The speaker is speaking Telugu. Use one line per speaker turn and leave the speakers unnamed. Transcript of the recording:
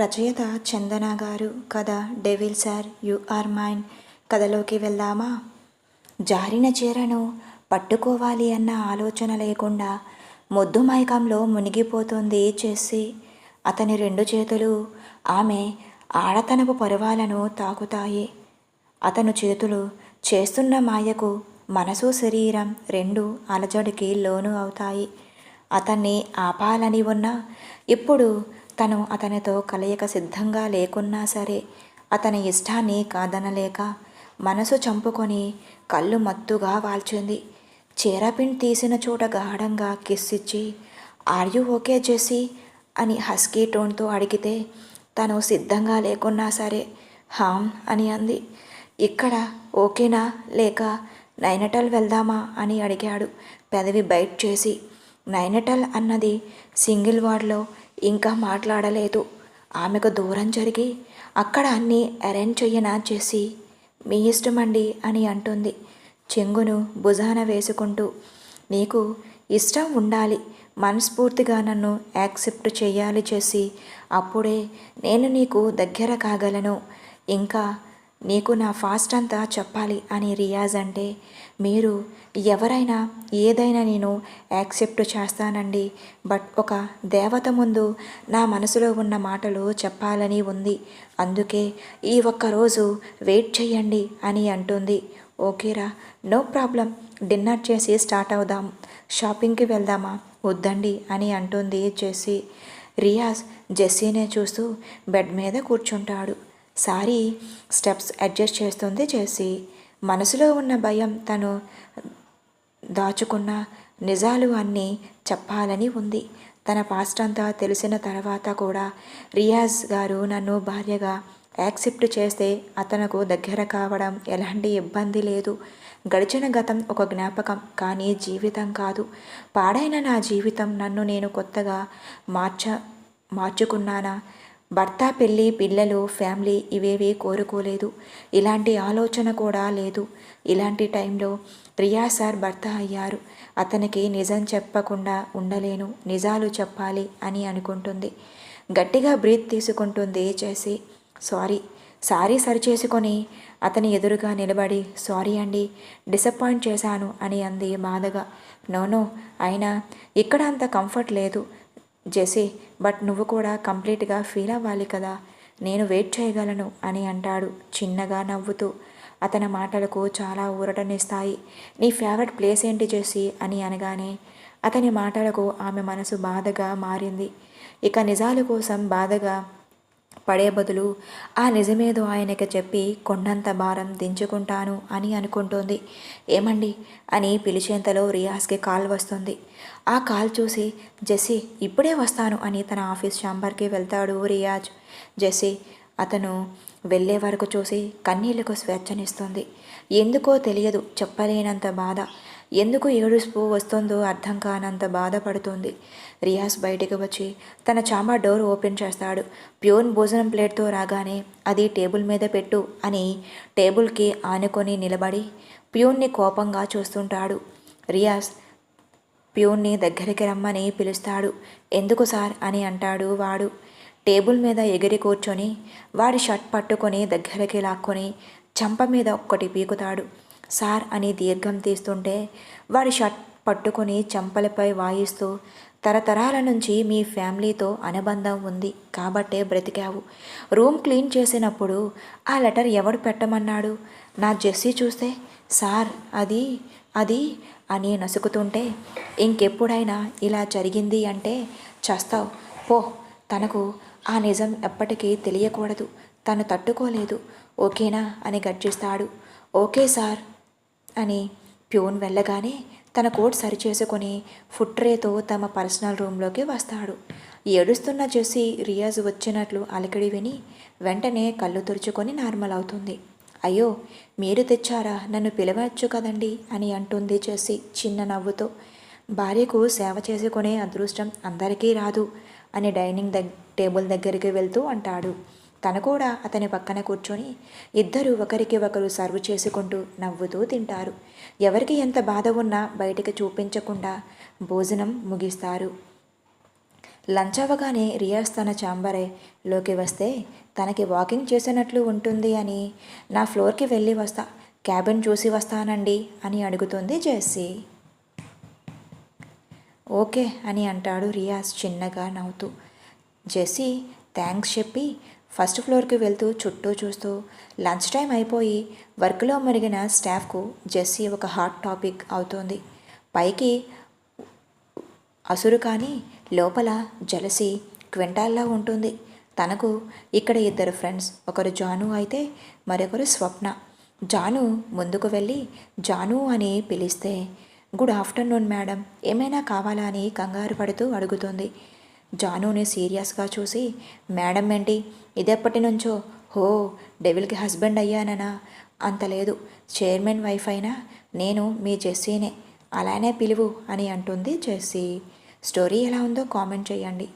రచయిత చందన గారు కథ devil sir you are mine. కథలోకి వెళ్దామా? జారిన చీరను పట్టుకోవాలి అన్న ఆలోచన లేకుండా మొద్దు మైకంలో మునిగిపోతుంది చేసి అతని రెండు చేతులు ఆమె ఆడతనపు పరువాలను తాకుతాయి. అతను చేతులు చేస్తున్న మాయకు మనసు శరీరం రెండు అలజడికి లోను అవుతాయి. అతన్ని ఆపాలని ఉన్నా ఇప్పుడు తను అతనితో కలయిక సిద్ధంగా లేకున్నా సరే అతని ఇష్టాన్ని కాదనలేక మనసు చంపుకొని కళ్ళు మత్తుగా వాల్చింది. చీరపిన్ తీసిన చోట గాఢంగా కిస్సిచ్చి ఆర్ యు ఓకే జెసి అని హస్కీ టోన్తో అడిగితే తను సిద్ధంగా లేకున్నా సరే. హామ్ అని అంది. ఇక్కడ ఓకేనా? లేక నైనటల్ వెళ్దామా? అని అడిగాడు పెదవి బైట్ చేసి. నైనటల్ అన్నది సింగిల్ వార్డ్లో ఇంకా మాట్లాడలేదు. ఆమెకు దూరం జరిగి అక్కడ అన్నీ అరేంజ్ చెయ్యనా చేసి మీ ఇష్టమండి అని అంటుంది. చెంగును భుజాన వేసుకుంటూ నీకు ఇష్టం ఉండాలి మనస్ఫూర్తిగా నన్ను యాక్సెప్ట్ చేయాలి చేసి అప్పుడే నేను నీకు దగ్గర కాగలను. ఇంకా నీకు నా ఫాస్ట్ అంతా చెప్పాలి అని రియాజ్ అంటే మీరు ఎవరైనా ఏదైనా నేను యాక్సెప్ట్ చేస్తానండి బట్ ఒక దేవత ముందు నా మనసులో ఉన్న మాటలు చెప్పాలని ఉంది. అందుకే ఈ ఒక్కరోజు వెయిట్ చేయండి అని అంటుంది. ఓకేరా నో ప్రాబ్లం డిన్నర్ చేసి స్టార్ట్ అవుదాం. షాపింగ్కి వెళ్దామా? వద్దండి అని అంటుంది జెస్సీ. రియాజ్ జెస్సీనే చూస్తూ బెడ్ మీద కూర్చుంటాడు. సారీ స్టెప్స్ అడ్జస్ట్ చేస్తుంది చేసి మనసులో ఉన్న భయం తను దాచుకున్న నిజాలు అన్నీ చెప్పాలని ఉంది. తన పాస్ట్ అంతా తెలిసిన తర్వాత కూడా రియాజ్ గారు నన్ను భార్యగా యాక్సెప్ట్ చేస్తే అతనకు దగ్గర కావడం ఎలాంటి ఇబ్బంది లేదు. గడిచిన గతం ఒక జ్ఞాపకం కానీ జీవితం కాదు. పాడైన నా జీవితం నన్ను నేను కొత్తగా మార్చ మార్చుకున్నానా? భర్త పెళ్ళి పిల్లలు ఫ్యామిలీ ఇవేవీ కోరుకోలేదు. ఇలాంటి ఆలోచన కూడా లేదు. ఇలాంటి టైంలో రియా సార్ భర్త అయ్యారు. అతనికి నిజం చెప్పకుండా ఉండలేను. నిజాలు చెప్పాలి అని అనుకుంటుంది. గట్టిగా బ్రీత్ తీసుకుంటుంది చేసి సారీ. సారీ సరిచేసుకొని అతని ఎదురుగా నిలబడి సారీ అండి డిసప్పాయింట్ చేశాను అని అంది బాధగా. నోనో అయినా ఇక్కడ అంత కంఫర్ట్ లేదు. జెసి బట్ నువ్వు కూడా కంప్లీట్గా ఫీల్ అవ్వాలి కదా నేను వెయిట్ చేయగలను అని అంటాడు చిన్నగా నవ్వుతూ. అతని మాటలకు చాలా ఊరటనిస్తాయి. నీ ఫేవరెట్ ప్లేస్ ఏంటి జెసి? అని అనగానే అతని మాటలకు ఆమె మనసు బాధగా మారింది. ఇక నిజాల కోసం బాధగా పడే బదులు ఆ నిజమేదో ఆయనకి చెప్పి కొండంత భారం దించుకుంటాను అని అనుకుంటోంది. ఏమండి? అని పిలిచేంతలో రియాజ్కి కాల్ వస్తుంది. ఆ కాల్ చూసి జెస్సీ ఇప్పుడే వస్తాను అని తన ఆఫీస్ ఛాంబర్కి వెళ్తాడు రియాజ్. జెస్సీ అతను వెళ్ళే వరకు చూసి కన్నీళ్ళకు స్వేచ్ఛనిస్తుంది. ఎందుకో తెలియదు చెప్పలేనంత బాధ. ఎందుకు ఏడుస్తూ వస్తుందో అర్థం కానంత బాధపడుతుంది. రియాజ్ బయటికి వచ్చి తన చామా డోర్ ఓపెన్ చేస్తాడు. ప్యూన్ భోజనం ప్లేట్తో రాగానే అది టేబుల్ మీద పెట్టు అని టేబుల్కి ఆనుకొని నిలబడి ప్యూన్ని కోపంగా చూస్తుంటాడు. రియాజ్ ప్యూన్ని దగ్గరికి రమ్మని పిలుస్తాడు. ఎందుకు సార్? అని అంటాడు వాడు. టేబుల్ మీద ఎగిరి కూర్చొని వాడి షర్ట్ పట్టుకొని దగ్గరికి లాక్కొని చంప మీద ఒక్కటి పీకుతాడు. సార్ అని దీర్ఘం తీస్తుంటే వాడి షర్ట్ పట్టుకొని చంపలపై వాయిస్తూ తరతరాల నుంచి మీ ఫ్యామిలీతో అనుబంధం ఉంది కాబట్టే బ్రతికావు. రూమ్ క్లీన్ చేసినప్పుడు ఆ లెటర్ ఎవడు పెట్టమన్నాడు? నా జెస్సీ చూస్తే సార్ అది అది అని నసుకుతుంటే ఇంకెప్పుడైనా ఇలా జరిగింది అంటే చస్తావు. పో తనకు ఆ నిజం ఎప్పటికీ తెలియకూడదు. తను తట్టుకోలేదు. ఓకేనా అని గర్జిస్తాడు ఓకే సార్ అని ప్యూన్ వెళ్ళగానే తన కోట్ సరిచేసుకొని ఫుట్ ట్రేతో తమ పర్సనల్ రూమ్లోకి వస్తాడు. ఏడుస్తున్న జెస్సీ రియాజ్ వచ్చినట్లు అలకిడి విని వెంటనే కళ్ళు తుడుచుకొని నార్మల్ అవుతుంది. అయ్యో మీరు తెచ్చారా? నన్ను పిలవచ్చు కదండి? అని అంటుంది చేసి చిన్న నవ్వుతో. భార్యకు సేవ చేసుకునే అదృష్టం అందరికీ రాదు అని డైనింగ్ దగ్ టేబుల్ దగ్గరికి వెళ్తూ అంటాడు. తను కూడా అతని పక్కన కూర్చొని ఇద్దరు ఒకరికి ఒకరు సర్వ్ చేసుకుంటూ నవ్వుతూ తింటారు. ఎవరికి ఎంత బాధ ఉన్నా బయటికి చూపించకుండా భోజనం ముగిస్తారు. లంచ్ అవ్వగానే రియాజ్ తన ఛాంబరేలోకి వస్తే తనకి వాకింగ్ చేసినట్లు ఉంటుంది అని. నా ఫ్లోర్కి వెళ్ళి వస్తా. క్యాబిన్ చూసి వస్తానండి అని అడుగుతుంది జెస్సీ. ఓకే అని అంటాడు రియాజ్ చిన్నగా నవ్వుతూ. జెస్సీ థ్యాంక్స్ చెప్పి ఫస్ట్ ఫ్లోర్కి వెళ్తూ చుట్టూ చూస్తూ లంచ్ టైం అయిపోయి వర్క్లో మరిగిన స్టాఫ్కు జెస్సీ ఒక హాట్ టాపిక్ అవుతోంది. పైకి అసురు కానీ లోపల జలసి క్వింటాల్లా ఉంటుంది. తనకు ఇక్కడ ఇద్దరు ఫ్రెండ్స్ ఒకరు జాను అయితే మరొకరు స్వప్న. జాను ముందుకు వెళ్ళి జాను అని పిలిస్తే గుడ్ ఆఫ్టర్నూన్ మేడం ఏమైనా కావాలా అని కంగారు పడుతూ అడుగుతుంది. జానుని సీరియస్గా చూసి మేడం ఏంటి ఇదెప్పటి నుంచో? హో డెవిల్కి హస్బెండ్ అయ్యాననా? అంత లేదు చైర్మన్ వైఫ్ అయినా నేను మీ జెస్సీనే అలానే పిలువు అని అంటుంది జెస్సీ. స్టోరీ ఎలా ఉందో కామెంట్ చేయండి.